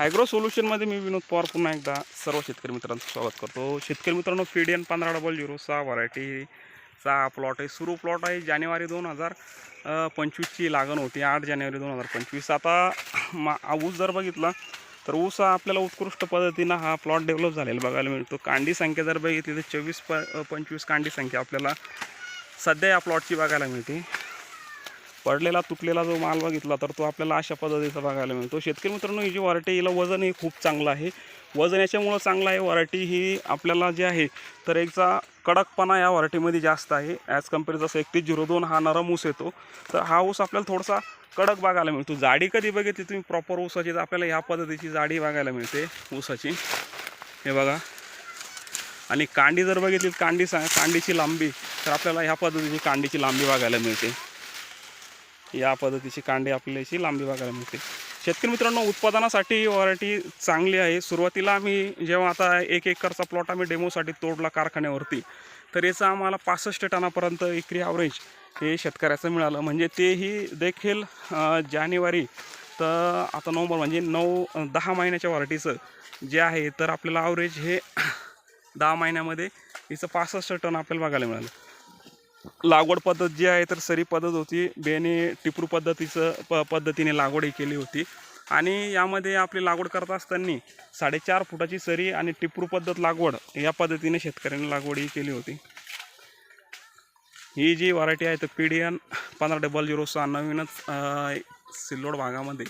Agro सोल्युशनमध्ये मी विनोद पवार पुन्हा एकदा सर्व शेतकरी मित्रांचं स्वागत करतो. शेतकरी मित्रांनो फिडियन पंधरा डबल झिरो सहा व्हरायटीचा प्लॉट आहे. सुरू प्लॉट आहे जानेवारी दोन हजार पंचवीसची लागण होती. आठ जानेवारी दोन हजार पंचवीस. आता मा ऊस जर बघितला तर ऊस हा आपल्याला उत्कृष्ट पद्धतीनं हा प्लॉट डेव्हलप झालेला बघायला मिळतो. कांडी संख्या जर बघितली तर चोवीस प पंचवीस कांडी संख्या आपल्याला सध्या या प्लॉटची बघायला मिळते. पडलेला तुटलेला जो माल बघितला तर तो आपल्याला अशा पद्धतीचा बघायला मिळतो. शेतकरी मित्रांनो ही जी वरायटी हिला वजन हे खूप चांगलं आहे. वजन याच्यामुळं चांगलं आहे वरायटी ही आपल्याला जी आहे तर एकचा कडकपणा या वरायटीमध्ये जास्त आहे. ॲज कंपेअर जसं एकतीस झिरो दोन हा नरम ऊस येतो तर हा ऊस आपल्याला थोडासा कडक बघायला मिळतो. जाडी कधी बघितली तुम्ही प्रॉपर ऊसाची तर आपल्याला ह्या पद्धतीची जाडी बघायला मिळते ऊसाची. हे बघा. आणि कांडी जर बघितली कांडी सांग कांडीची लांबी तर आपल्याला ह्या पद्धतीची कांडीची लांबी बघायला मिळते. या पद्धतीची कांडी आपल्याची लांबी बघायला मिळते. शेतकरी मित्रांनो उत्पादनासाठी व्हरायटी चांगली आहे. सुरुवातीला आम्ही जेव्हा आता एक एकरचा प्लॉट आम्ही डेमोसाठी तोडला कारखान्यावरती तर याचं आम्हाला पासष्ट टनापर्यंत एकरी ॲव्हरेज हे शेतकऱ्याचं मिळालं. म्हणजे तेही देखील जानेवारी तर आता नोव्हेंबर म्हणजे नऊ दहा महिन्याच्या व्हरायटीचं जे आहे तर आपल्याला ॲव्हरेज हे दहा महिन्यामध्ये हिचं पासष्ट टन आपल्याला बघायला मिळालं. लागवड पद्धत जी आहे तर सरी पद्धत होती. बेने टिपरू पद्धतीचं प पद्धतीने लागवड ही केली होती. आणि यामध्ये आपली लागवड करत असताना साडेचार फुटाची सरी आणि टिपरू पद्धत लागवड या पद्धतीने शेतकऱ्यांनी लागवड ही केली होती. ही जी व्हरायटी आहे तर पी डी एन पंधरा डबल झिरो सहा नवीनच सिल्लोड भागामध्ये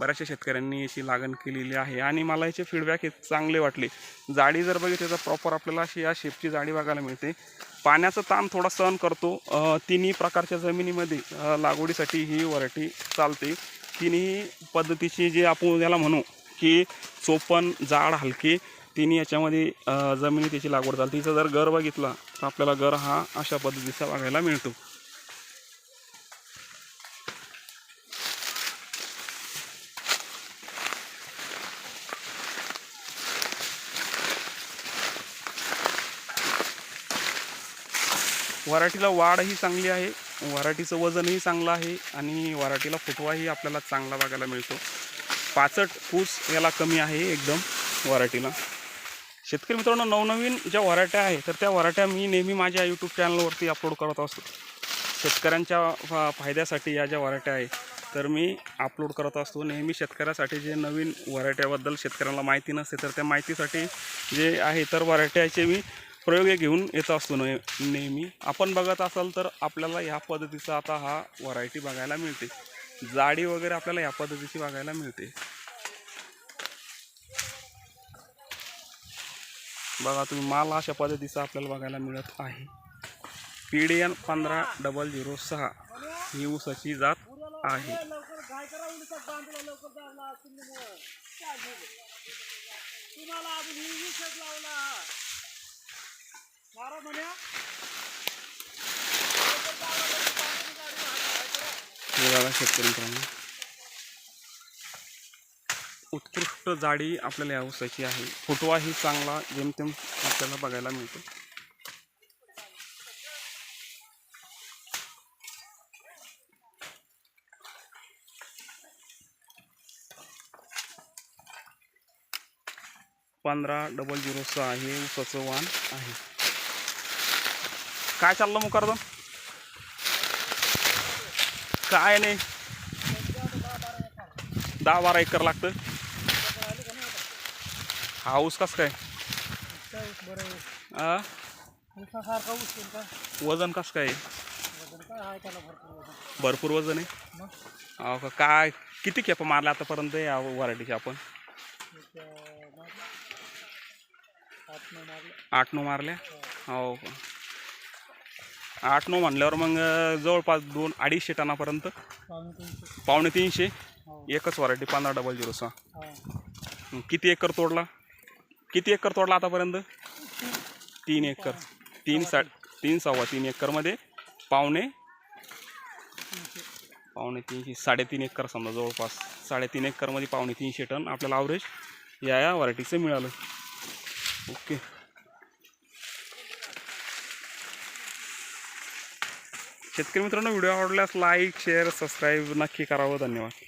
बऱ्याचशा शेतकऱ्यांनी याची लागण केलेली आहे. आणि मला याचे फीडबॅक हे चांगले वाटले. जाडी जर बघितली तर प्रॉपर आपल्याला अशी या शेपची जाडी बघायला मिळते. पाण्याचा ताण थोडा सहन करतो. तिन्ही प्रकारच्या जमिनीमध्ये लागवडीसाठी ही व्हरायटी चालते. तिन्ही पद्धतीची जे आपण याला म्हणू की चोपन जाड हलकी तिन्ही याच्यामध्ये जमिनी त्याची लागवड चालते. तिचा जर गर बघितला तर आपल्याला गर हा अशा पद्धतीचा बघायला मिळतो. वराठीला वाढही चांगली आहे वराठीचं वजनही चांगलं आहे आणि वराठीला फुटवाही आपल्याला चांगला बघायला मिळतो. पाचट फूस याला कमी आहे एकदम वराठीला. शेतकरी मित्रांनो नवनवीन ज्या वराट्या आहे तर त्या वराट्या मी नेहमी माझ्या यूट्यूब चॅनलवरती अपलोड करत असतो. शेतकऱ्यांच्या फा फायद्यासाठी या ज्या वराट्या आहे तर मी अपलोड करत असतो. नेहमी शेतकऱ्यासाठी जे नवीन वराट्याबद्दल शेतकऱ्यांना माहिती नसते तर त्या माहितीसाठी जे आहे तर वराट्याचे मी प्रयोग घेऊन येत असतो ने नेहमी. आपण बघत असाल तर आपल्याला ह्या पद्धतीचा आता हा व्हरायटी बघायला मिळते. जाडी वगैरे आपल्याला ह्या पद्धतीची बघायला मिळते. बघा तुम्ही माल अशा पद्धतीचा आपल्याला बघायला मिळत आहे. पी डी एन पंधरा डबल झिरो सहा ही ऊसाची जात आहे. तुम्हाला शेतकरी मित्रांनो. उत्कृष्ट जाडी आपल्याला या ऊसाची आहे. फुटवाही चांगला जेमतेम आपल्याला बघायला मिळतो. पंधरा डबल झिरो सहा हे ऊसाचं वाण आहे. काय चाललं मुकारदम काय नाही. दहा बारा एकर लागतं. हा ऊस कस काय? आ? वजन कस काय? भरपूर वजन आहे. हो अहो का- काय? किती खेप मारल्या आतापर्यंत या व्हरायटीचे आपण? आठ नऊ मारल्या? हो का? आठ नऊ म्हणल्यावर मग जवळपास दोन अडीचशे टनापर्यंत पावणे तीनशे. एकच व्हरायटी पंधरा डबल झिरो सहा. किती एकर तोडला? किती एकर तोडला आतापर्यंत? तीन एकर. तीन सा तीन सव्वा तीन एकरमध्ये पावणे पावणे तीनशे साडेतीन एकर समजा जवळपास. साडेतीन एकरमध्ये पावणे तीनशे टन आपल्याला ॲव्हरेज या या व्हरायटीचं मिळालं. ओके. शेतकरी मित्रांनो व्हिडिओ आवडल्यास लाईक शेअर सबस्क्राईब नक्की करावं. धन्यवाद.